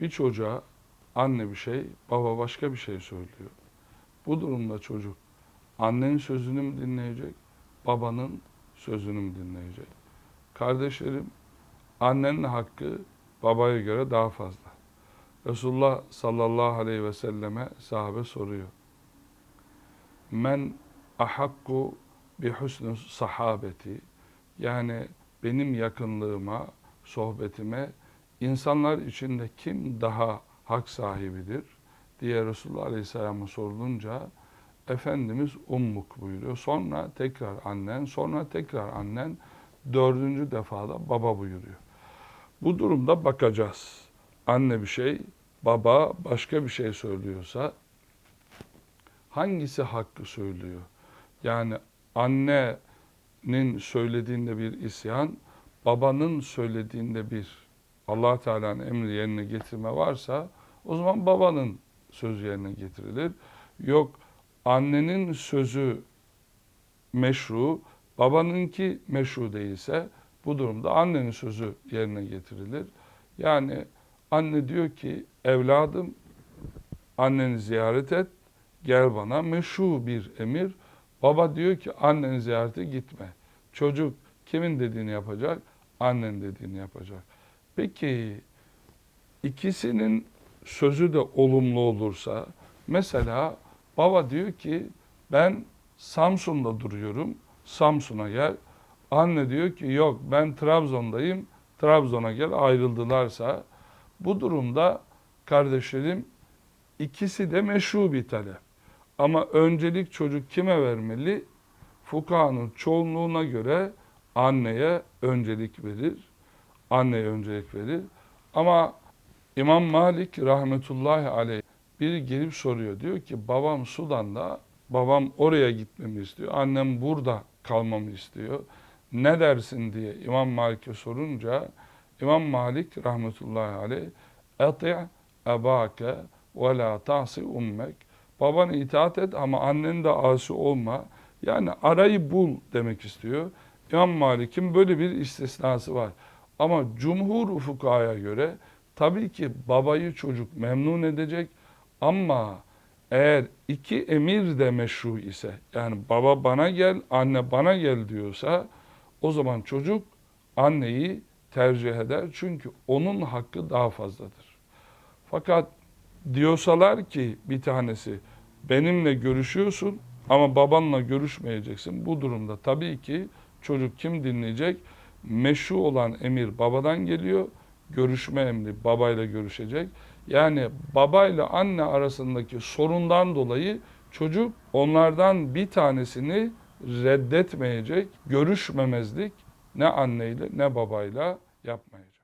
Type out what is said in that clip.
Bir çocuğa anne bir şey, baba başka bir şey söylüyor. Bu durumda çocuk annenin sözünü mü dinleyecek, babanın sözünü mü dinleyecek? Kardeşlerim, annenin hakkı babaya göre daha fazla. Resulullah sallallahu aleyhi ve selleme sahabe soruyor. Men ahakku bi husnü sahabeti yani benim yakınlığıma, sohbetime insanlar içinde kim daha hak sahibidir diye Resulullah Aleyhisselam'a sorulunca Efendimiz ummuk buyuruyor. Sonra tekrar annen, sonra tekrar annen, dördüncü defada baba buyuruyor. Bu durumda bakacağız. Anne bir şey, baba başka bir şey söylüyorsa hangisi hakkı söylüyor? Yani annenin söylediğinde bir isyan, babanın söylediğinde bir allah Teala'nın emri yerine getirme varsa o zaman babanın sözü yerine getirilir. Yok annenin sözü meşru, babanınki meşru değilse bu durumda annenin sözü yerine getirilir. Yani anne diyor ki evladım anneni ziyaret et, gel bana meşru bir emir. Baba diyor ki anneni ziyarete gitme. Çocuk kimin dediğini yapacak? Annen dediğini yapacak. Peki ikisinin sözü de olumlu olursa mesela baba diyor ki ben Samsun'da duruyorum. Samsun'a gel. Anne diyor ki yok ben Trabzon'dayım. Trabzon'a gel ayrıldılarsa bu durumda kardeşlerim ikisi de meşru bir talep. Ama öncelik çocuk kime vermeli? Fukahanın çoğunluğuna göre anneye öncelik verir. Anneye öncelik verir. Ama İmam Malik rahmetullahi aleyh biri gelip soruyor. Diyor ki babam Sudan'da, babam oraya gitmemi istiyor. Annem burada kalmamı istiyor. Ne dersin diye İmam Malik'e sorunca İmam Malik rahmetullahi aleyh eti ebake ve la ta'si ummek babana itaat et ama annen de asi olma. Yani arayı bul demek istiyor. İmam Malik'in böyle bir istisnası var. Ama cumhur fukahaya göre tabii ki babayı çocuk memnun edecek ama eğer iki emir de meşru ise yani baba bana gel, anne bana gel diyorsa o zaman çocuk anneyi tercih eder. Çünkü onun hakkı daha fazladır. Fakat diyorsalar ki bir tanesi benimle görüşüyorsun ama babanla görüşmeyeceksin. Bu durumda tabii ki çocuk kim dinleyecek? Meşru olan emir babadan geliyor. Görüşme emri babayla görüşecek. Yani babayla anne arasındaki sorundan dolayı çocuk onlardan bir tanesini reddetmeyecek, görüşmemezlik ne anneyle ne babayla yapmayacak.